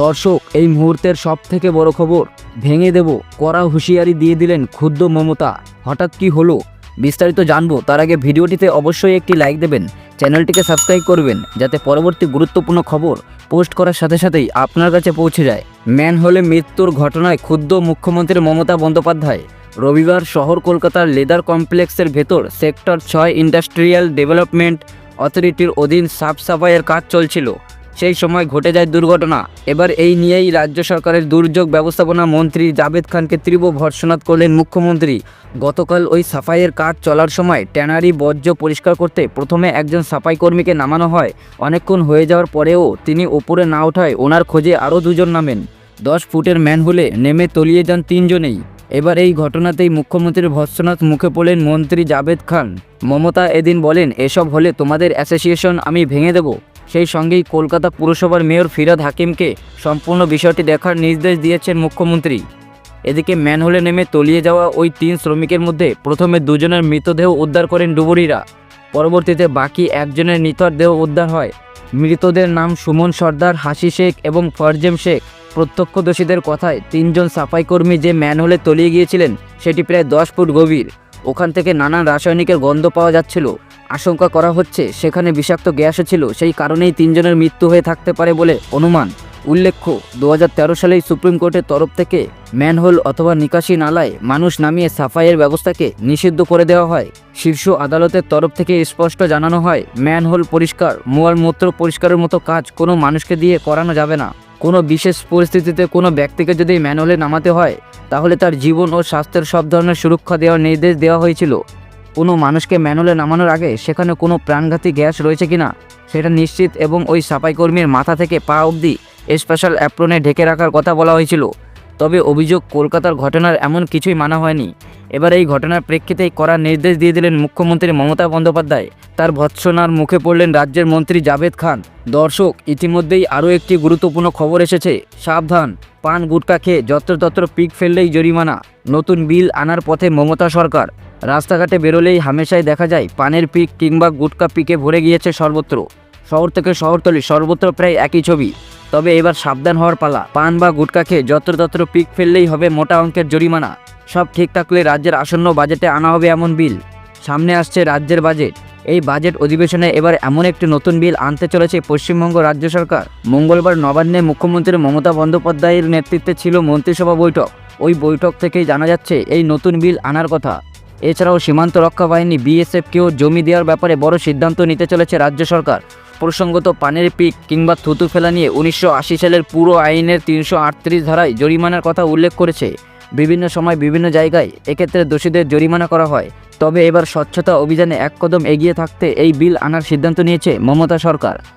দর্শক, এই মুহূর্তের সব থেকে বড় খবর, ভেঙে দেব, কড়া হুঁশিয়ারি দিয়ে দিলেন ক্ষুদ্র মমতা। হঠাৎ কি হলো? বিস্তারিত জানব, তার আগে ভিডিওটিতে অবশ্যই একটি লাইক দেবেন, চ্যানেলটিকে সাবস্ক্রাইব করবেন, যাতে পরবর্তী গুরুত্বপূর্ণ খবর পোস্ট করার সাথে সাথেই আপনার কাছে পৌঁছে যায়। ম্যান হলে মৃত্যুর ঘটনায় ক্ষুদ্র মুখ্যমন্ত্রী মমতা বন্দ্যোপাধ্যায়। রবিবার শহর কলকাতার লেদার কমপ্লেক্সের ভেতর সেক্টর ছয় ইন্ডাস্ট্রিয়াল ডেভেলপমেন্ট অথরিটির অধীন সাফ সাফাইয়ের কাজ চলছিল। সেই সময় ঘটে যায় দুর্ঘটনা। এবার এই নিয়েই রাজ্য সরকারের দুর্যোগ ব্যবস্থাপনা মন্ত্রী জাভেদ খানকে তীব্র ভর্সনাত করলেন মুখ্যমন্ত্রী। গতকাল ওই সাফাইয়ের কাজ চলার সময় ট্যানারি বর্জ্য পরিষ্কার করতে প্রথমে একজন সাফাই কর্মীকে নামানো হয়। অনেকক্ষণ হয়ে যাওয়ার পরেও তিনি ওপরে না ওঠায় ওনার খোঁজে আরও দুজন নামেন। দশ ফুটের ম্যানহোলে নেমে তলিয়ে যান তিনজনেই। এবার এই ঘটনাতেই মুখ্যমন্ত্রীর ভৎসনাথ মুখে পড়লেন মন্ত্রী জাভেদ খান। মমতা এদিন বলেন, এসব হলে তোমাদের অ্যাসোসিয়েশন আমি ভেঙে দেব। সেই সঙ্গেই কলকাতা পুরসভার মেয়র ফিরাদ হাকিমকে সম্পূর্ণ বিষয়টি দেখার নির্দেশ দিয়েছেন মুখ্যমন্ত্রী। এদিকে ম্যানহোলে নেমে তলিয়ে যাওয়া ওই তিন শ্রমিকের মধ্যে প্রথমে দুজনের মৃতদেহ উদ্ধার করেন ডুবুরিরা। পরবর্তীতে বাকি একজনের নিথর দেহ উদ্ধার হয়। মৃতদের নাম সুমন সর্দার, হাসি শেখ এবং ফরজেম শেখ। প্রত্যক্ষদর্শীদের কথায় তিনজন সাফাই কর্মী যে ম্যানহোলে তলিয়ে গিয়েছিলেন, সেটি প্রায় দশ ফুট গভীর। ওখান থেকে নানান রাসায়নিকের গন্ধ পাওয়া যাচ্ছিল। আশঙ্কা করা হচ্ছে সেখানে বিষাক্ত গ্যাসও ছিল, সেই কারণেই তিনজনের মৃত্যু হয়ে থাকতে পারে বলে অনুমান। উল্লেখ্য দু হাজার তেরো সালেই সুপ্রিম কোর্টের তরফ থেকে ম্যানহোল অথবা নিকাশি নালায় মানুষ নামিয়ে সাফাইয়ের ব্যবস্থাকে নিষিদ্ধ করে দেওয়া হয়। শীর্ষ আদালতের তরফ থেকে স্পষ্ট জানানো হয়, ম্যানহোল পরিষ্কার মূত্র পরিষ্কারের মতো কাজ কোনো মানুষকে দিয়ে করানো যাবে না। কোনো বিশেষ পরিস্থিতিতে কোনো ব্যক্তিকে যদি ম্যানুয়ালে নামাতে হয়, তাহলে তার জীবন ও স্বাস্থ্যের সব ধরনের সুরক্ষা দেওয়ার নির্দেশ দেওয়া হয়েছিল। কোনো মানুষকে ম্যানুয়ালে নামানোর আগে সেখানে কোনো প্রাণঘাতী গ্যাস রয়েছে কিনা, সেটা নিশ্চিত এবং ওই সাফাইকর্মীর মাথা থেকে পা অবধি স্পেশাল অ্যাপ্রোনে ঢেকে রাখার কথা বলা হয়েছিল। তবে অভিযোগ কলকাতার ঘটনার এমন কিছুই মানা হয়নি। এবার এই ঘটনার প্রেক্ষিতেই করার নির্দেশ দিয়ে দিলেন মুখ্যমন্ত্রী মমতা বন্দ্যোপাধ্যায়। তার ভৎসনার মুখে পড়লেন রাজ্যের মন্ত্রী জাভেদ খান। দর্শক, ইতিমধ্যেই আরও একটি গুরুত্বপূর্ণ খবর এসেছে। সাবধান, পান, গুটকা খেয়ে যত্রতত্র পিক ফেললেই জরিমানা। নতুন বিল আনার পথে মমতা সরকার। রাস্তাঘাটে বেরোলেই হামেশাই দেখা যায়, পানের পিক কিংবা গুটকা পিকে ভরে গিয়েছে সর্বত্র। শহর থেকে শহরতলি সর্বত্র প্রায় একই ছবি। তবে এবার সাবধান হওয়ার পালা। পান বা গুটকা খেয়ে যত্রতত্র পিক ফেললেই হবে মোটা অঙ্কের জরিমানা। সব ঠিক থাকলে রাজ্যের আসন্ন বাজেটে আনা হবে এমন বিল। সামনে আসছে রাজ্যের বাজেট। এই বাজেট অধিবেশনে এবার এমন একটি নতুন বিল আনতে চলেছে পশ্চিমবঙ্গ রাজ্য সরকার। মঙ্গলবার নবান্নে মুখ্যমন্ত্রী মমতা বন্দ্যোপাধ্যায়ের নেতৃত্বে ছিল মন্ত্রিসভা বৈঠক। ওই বৈঠক থেকেই জানা যাচ্ছে এই নতুন বিল আনার কথা। এছাড়াও সীমান্ত রক্ষা বাহিনী, বিএসএফকেও জমি দেওয়ার ব্যাপারে বড় সিদ্ধান্ত নিতে চলেছে রাজ্য সরকার। প্রসঙ্গত পানের পিক কিংবা থুতু ফেলা নিয়ে উনিশশো আশি সালের পুরো আইনের তিনশো আটত্রিশ ধারায় জরিমানার কথা উল্লেখ করেছে। বিভিন্ন সময় বিভিন্ন জায়গায় এক্ষেত্রে দোষীদের জরিমানা করা হয়। তবে এবার স্বচ্ছতা অভিযানে এক কদম এগিয়ে থাকতে এই বিল আনার সিদ্ধান্ত নিয়েছে মমতা সরকার।